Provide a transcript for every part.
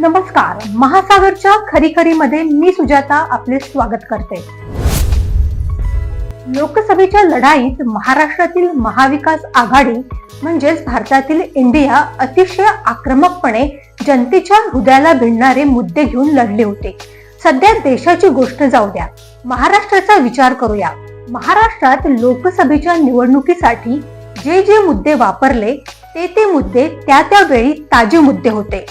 नमस्कार. महासागरच्या खरी खरी मध्ये मी सुजाता आपले स्वागत करते. लोकसभेच्या लढाईत महाराष्ट्रातील महाविकास आघाडी म्हणजेच भारतातील इंडिया अतिशय आक्रमकपणे जनतेच्या हृदयाला भिडणारे मुद्दे घेऊन लढले होते. सध्या देशाची गोष्ट जाऊ द्या. महाराष्ट्राचा विचार करूया. महाराष्ट्रात लोकसभेच्या निवडणुकीसाठी जे जे मुद्दे वापरले ते ते मुद्दे त्या त्या वेळी ताजे मुद्दे होते.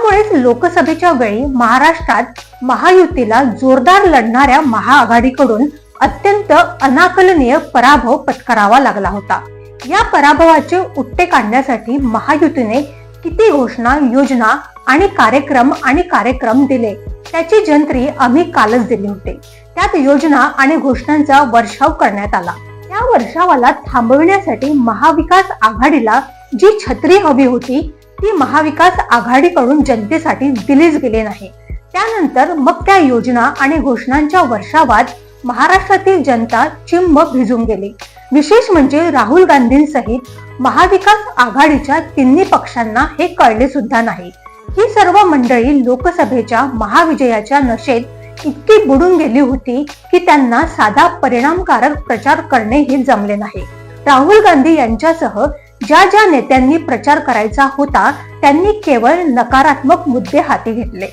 त्यामुळेच लोकसभेच्या वेळी महाराष्ट्रात महायुतीला जोरदार लढणाऱ्या महाआघाडीकडून अत्यंत अनाकलनीय पराभव पत्करावा लागला होता. या पराभवाचे उत्ते काढण्यासाठी महायुतीने किती घोषणा योजना आणि कार्यक्रम आणि कार्यक्रम दिले त्याची जंत्री आम्ही कालच दिली होते. त्यात योजना आणि घोषणांचा वर्षाव करण्यात आला. त्या वर्षावाला थांबविण्यासाठी महाविकास आघाडीला जी छत्री हवी होती ती महाविकास आघाडीकडून जनतेसाठी दिलीच गेली नाही. त्यानंतर मग त्या योजना आणि घोषणांच्या वर्षावात महाराष्ट्रातील जनता चिंब भिजून गेली. विशेष म्हणजे राहुल गांधींसहित महाविकास आघाडीच्या तिन्ही पक्षांना हे कळले सुद्धा नाही. ही सर्व मंडळी लोकसभेच्या महाविजयाच्या नशेत इतकी बुडून गेली होती की त्यांना साधा परिणामकारक प्रचार करणेही जमले नाही. राहुल गांधी यांच्यासह ज्या ज्या नेत्यांनी प्रचार करायचा होता त्यांनी केवळ नकारात्मक मुद्दे हाती घेतले.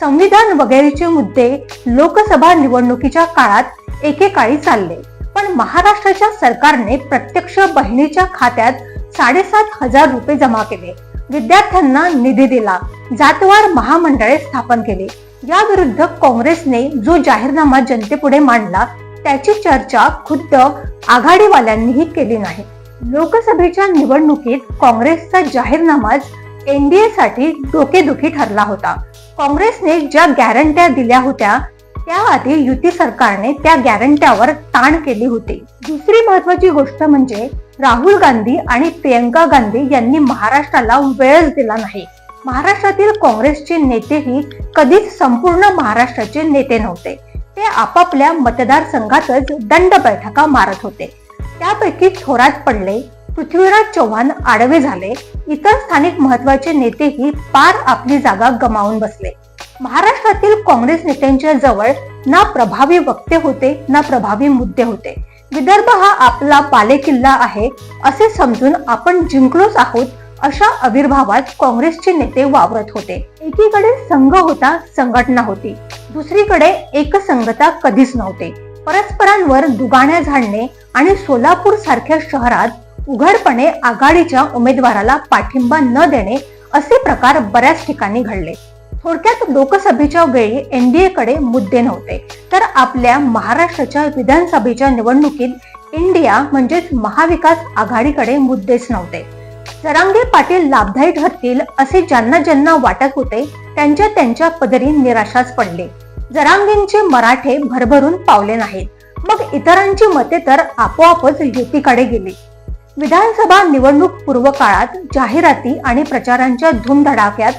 संविधान वगैरेचे मुद्दे लोकसभा निवडणुकीच्या काळात एकेकाळी चालले. पण महाराष्ट्राच्या सरकारने प्रत्यक्ष बहिणीच्या खात्यात साडेसात हजार रुपये जमा केले. विद्यार्थ्यांना निधी दिला. जातवार महामंडळे स्थापन केली. या विरुद्ध काँग्रेसने जो जाहीरनामा जनतेपुढे मांडला त्याची चर्चा खुद्द आघाडीवाल्यांनीही केली नाही. लोकसभेच्या निवडणुकीत काँग्रेसचा जाहीरनामाच एनडीए साठी डोकेदुखी ठरला होता. काँग्रेसने ज्या गॅरंट्या दिल्या होत्या त्याआधी युती सरकारने त्या गॅरंट्यावर ताण केली होती. दुसरी महत्वाची गोष्ट म्हणजे राहुल गांधी आणि प्रियंका गांधी यांनी महाराष्ट्राला वेळच दिला नाही. महाराष्ट्रातील काँग्रेसचे नेतेही कधीच संपूर्ण महाराष्ट्राचे नेते नव्हते. ते आपापल्या मतदारसंघातच दंड बैठका मारत होते. त्यापैकी थोरात पडले पृथ्वीराज चव्हाण आडवे झाले इतर स्थानिक महत्त्वाचे नेतेही पार आपली जागा गमावून बसले. महाराष्ट्रातील काँग्रेस नेत्यांच्या जवळ ना प्रभावी वक्ते होते ना प्रभावी मुद्दे होते. विदर्भ हा आपला बालेकिल्ला आहे असे समजून आपण जिंकलोच आहोत अशा आविर्भावात काँग्रेसचे नेते वावरत होते. एकीकडे संघ होता संघटना होती. दुसरीकडे एकसंगता कधीच नव्हते. परस्परांवर दुगाण्या झाडणे आणि सोलापूर सारख्या शहरात उघडपणे आघाडीच्या उमेदवाराला पाठिंबा न देणे असे प्रकार बऱ्याच ठिकाणी घडले. थोडक्यात लोकसभेच्या वेळी एनडीए कडे मुद्दे नव्हते. तर आपल्या महाराष्ट्राच्या विधानसभेच्या निवडणुकीत इंडिया म्हणजेच महाविकास आघाडीकडे मुद्देच नव्हते. जरांगे पाटील लाभदायी ठरतील असे ज्यांना ज्यांना वाटत होते त्यांच्या त्यांच्या पदरी निराशाच पडली. जरांगेंचे मराठे भरभरून पावले नाहीत. मग इतरांची मते तर आपोआपच युतीकडे गेली. विधानसभा निवडणूक पूर्व काळात जाहिराती आणि प्रचारांच्या धूमधडाक्यात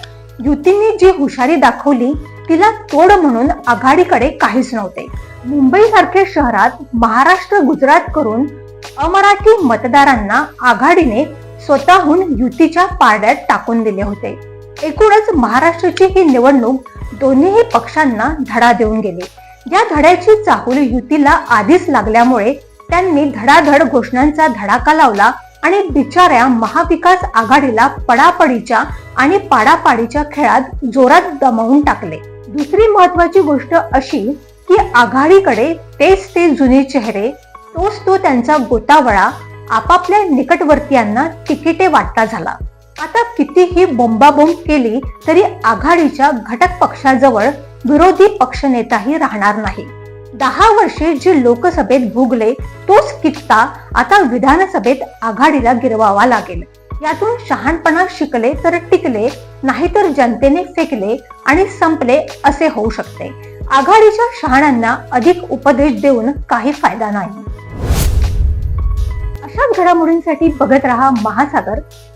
युतीने जी हुशारी दाखवली तिला तोड म्हणून आघाडीकडे काहीच नव्हते. मुंबई सारख्या शहरात महाराष्ट्र गुजरात करून अमराठी मतदारांना आघाडीने स्वतःहून युतीच्या पारड्यात टाकून दिले होते. एकूणच महाराष्ट्राची ही निवडणूक दोन्हीही पक्षांना धडा देऊन गेले. या धड्याची चाहूल युतीला आधीच लागल्यामुळे त्यांनी धडाधड घोषणांचा धडाका लावला आणि बिचाऱ्या महाविकास आघाडीला पडापडीच्या आणि पाडापाडीच्या खेळात जोरात दमावून टाकले. दुसरी महत्वाची गोष्ट अशी की आघाडीकडे तेच ते जुने चेहरे तोच तो त्यांचा गोतावळा आपापल्या निकटवर्तीयांना तिकिटे वाटता झाला. आता कितीही बोंबाबोंब केली तरी आघाडीच्या घटक पक्षाजवळ विरोधी पक्षनेताही राहणार नाही. दहा वर्षे जे लोकसभेत भोगले तोच कित्ता आता विधानसभेत आघाडीला गिरवावा लागेल. यातून शहाणपणा शिकले तर टिकले नाहीतर जनतेने फेकले आणि संपले असे होऊ शकते. आघाडीच्या शहाण्यांना अधिक उपदेश देऊन काही फायदा नाही. अशाच घडामोडींसाठी बघत रहा महासागर.